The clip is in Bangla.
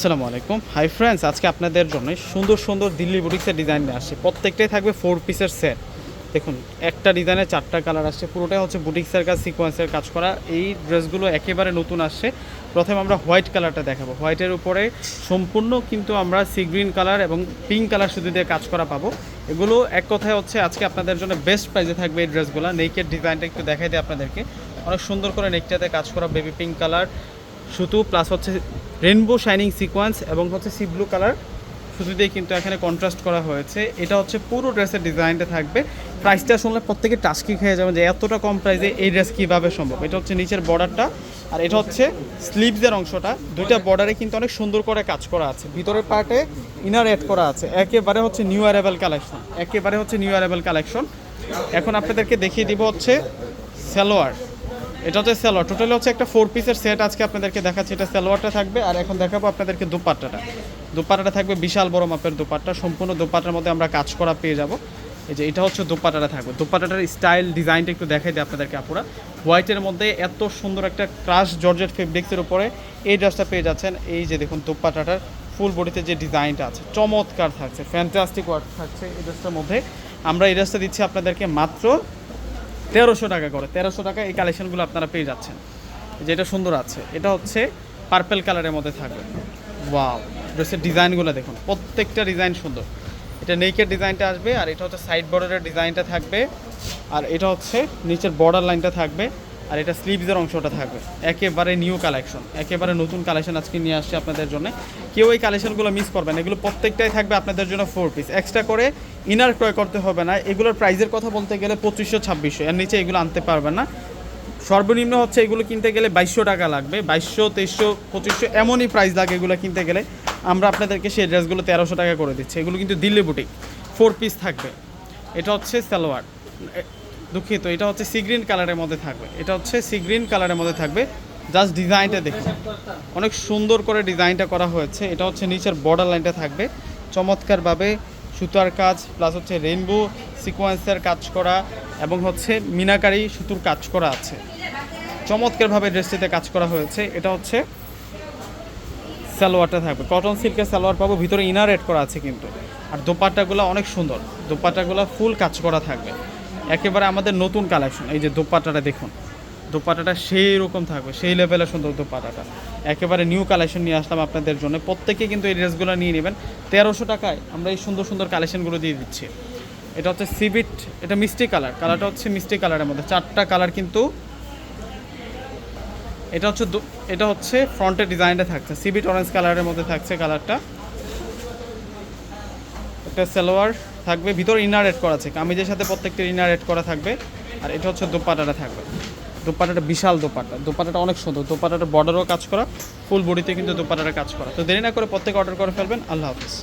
আসসালামু আলাইকুম। হাই ফ্রেন্ডস আজকে আপনাদের জন্য সুন্দর সুন্দর দিল্লি বুটিক্সের ডিজাইন নিয়ে আসছে। প্রত্যেকটাই থাকবে ফোর পিসের সেট দেখুন, একটা ডিজাইনে চারটা কালার আসছে, পুরোটাই হচ্ছে বুটিক্সের কাজ সিকোয়েন্সের কাজ করা। এই ড্রেসগুলো একেবারে নতুন আসছে। প্রথমে আমরা হোয়াইট কালারটা দেখাবো। হোয়াইটের উপরে সম্পূর্ণ কিন্তু আমরা সি গ্রিন কালার এবং পিঙ্ক কালার শুধু দিয়ে কাজ করা পাবো। এগুলো এক কথায় হচ্ছে আজকে আপনাদের জন্য বেস্ট প্রাইজে থাকবে এই ড্রেসগুলো। নেকের ডিজাইনটা একটু দেখাই দিই আপনাদেরকে। অনেক সুন্দর করে নেকটাতে কাজ করা বেবি পিঙ্ক কালার সুতো প্লাস হচ্ছে রেনবো শাইনিং সিকোয়েন্স এবং হচ্ছে সি ব্লু কালার সুতো দিয়ে কিন্তু এখানে কন্ট্রাস্ট করা হয়েছে। এটা হচ্ছে পুরো ড্রেসের ডিজাইনটা থাকবে। প্রাইসটা শুনলে প্রত্যেকে টাস্কি খেয়ে যাবে যে এতটা কম প্রাইসে এই ড্রেস কীভাবে সম্ভব? এটা হচ্ছে নিচের বর্ডারটা আর এটা হচ্ছে স্লিভসের অংশটা। দুইটা বর্ডারে কিন্তু অনেক সুন্দর করে কাজ করা আছে। ভিতরের পার্টে ইনার অ্যাড করা আছে। একেবারে হচ্ছে নিউ অ্যারাইভেল কালেকশন একেবারে হচ্ছে নিউ অ্যারাইভেল কালেকশন এখন আপনাদেরকে দেখিয়ে দিব হচ্ছে সালোয়ার। এটা হচ্ছে সালোয়ার। টোটালি হচ্ছে একটা ফোর পিসের সেট আজকে আপনাদেরকে দেখাচ্ছি। এটা সালোয়ারটা থাকবে, আর এখন দেখাবো আপনাদেরকে দুপাট্টাটা। দুপাট্টাটা থাকবে বিশাল বড় মাপের দুপাট্টা। সম্পূর্ণ দুপাট্টার মধ্যে আমরা কাজ করা পেয়ে যাব। এই যে এটা হচ্ছে দুপাট্টাটা থাকবে। দুপাট্টাটার স্টাইল ডিজাইনটা একটু দেখাই দিই আপনাদেরকে আপুরা। হোয়াইটের মধ্যে এত সুন্দর একটা ক্রাশ জর্জেট ফেব্রিক্সের উপরে এই ড্রেসটা পেয়ে যাচ্ছেন। এই যে দেখুন দুপাট্টাটার ফুল বডিতে যে ডিজাইনটা আছে, চমৎকার থাকছে। ফ্যান্টাস্টিক ওয়ার্ক থাকছে এই ড্রেসটার মধ্যে। আমরা এই ড্রেসটা দিচ্ছি আপনাদেরকে মাত্র তেরোশো টাকা করে। তেরোশো টাকা এই কালেকশনগুলো আপনারা পেয়ে যাচ্ছেন। যেটা সুন্দর আছে। এটা হচ্ছে পার্পেল কালারের মধ্যে থাকবে। ওয়াও ড্রেসের ডিজাইনগুলো দেখুন। প্রত্যেকটা ডিজাইন সুন্দর। এটা নেকের ডিজাইনটা আসবে আর এটা হচ্ছে সাইড বর্ডারের ডিজাইনটা থাকবে। আর এটা হচ্ছে নিচের বর্ডার লাইনটা থাকবে। আর এটা স্লিভসের অংশটা থাকবে। একেবারে নিউ কালেকশন একেবারে নতুন কালেকশন আজকে নিয়ে আসছে আপনাদের জন্য। কেউ এই কালেকশনগুলো মিস করবেন না। এগুলো প্রত্যেকটাই থাকবে আপনাদের জন্য ফোর পিস এক্সট্রা করে ইনার ক্রয় করতে হবে না, এগুলোর প্রাইসের কথা বলতে গেলে পঁচিশশো, ছাব্বিশশো, এর নিচে এগুলো আনতে পারবেন না। সর্বনিম্ন হচ্ছে এগুলো কিনতে গেলে বাইশশো টাকা লাগবে, বাইশশো, তেইশশো, পঁচিশশো, এমনই প্রাইস লাগে এগুলো কিনতে গেলে। আমরা আপনাদেরকে সেই ড্রেসগুলো তেরোশো টাকা করে দিচ্ছি, এগুলো কিন্তু দিল্লি বুটিক ফোর পিস থাকবে। এটা হচ্ছে সালোয়ার। দুঃখিত, এটা হচ্ছে সি গ্রিন কালারের মধ্যে থাকবে। এটা হচ্ছে সি গ্রিন কালারের মধ্যে থাকবে। জাস্ট ডিজাইনটা দেখুন। অনেক সুন্দর করে ডিজাইনটা করা হয়েছে। এটা হচ্ছে নিচের বর্ডার লাইনটা থাকবে। চমৎকারভাবে সুতার কাজ প্লাস হচ্ছে রেইনবো সিকোয়েন্সের কাজ করা এবং হচ্ছে মিনাকারি সুতুর কাজ করা আছে। চমৎকারভাবে ড্রেসটিতে কাজ করা হয়েছে। এটা হচ্ছে সালোয়ারটা থাকবে। কটন সিল্কের সালোয়ার পাবো। ভিতরে ইনার এড করা আছে কিন্তু। আর দোপাট্টাগুলো অনেক সুন্দর। দোপাট্টাগুলো ফুল কাজ করা থাকবে। একেবারে আমাদের নতুন কালেকশন এই যে দোপাট্টাটা দেখুন। দোপাটাটা সেই রকম থাকবে, সেই লেভেলের সুন্দর দোপাট্টাটা। একেবারে নিউ কালেকশন নিয়ে আসলাম আপনাদের জন্য। প্রত্যেকে কিন্তু এই ড্রেসগুলো নিয়ে নেবেন। তেরোশো টাকায় আমরা এই সুন্দর সুন্দর কালেকশনগুলো দিয়ে দিচ্ছি। এটা হচ্ছে সিবিট এটা মিষ্টি কালার কালারটা হচ্ছে মিষ্টি কালারের মধ্যে। চারটা কালার কিন্তু এটা হচ্ছে এটা হচ্ছে ফ্রন্টের ডিজাইনটা থাকছে। সিবিট অরেঞ্জ কালারের মধ্যে থাকছে কালারটা একটা সালোয়ার থাকবে, ভিতরে ইনার এড করা আছে, কামিজের সাথে প্রত্যেকটা ইনার এড করা থাকবে, আর এটা হচ্ছে দোপাটাটা থাকবে। দোপাটাটা বিশাল দোপাটা, দোপাটাটা অনেক সুন্দর দোপাটাটা বর্ডারও কাজ করা ফুল বডিতে কিন্তু দোপাটাটা কাজ করা। তো দেরি না করে প্রত্যেকে অর্ডার করে ফেলবেন, আল্লাহ হাফিজ।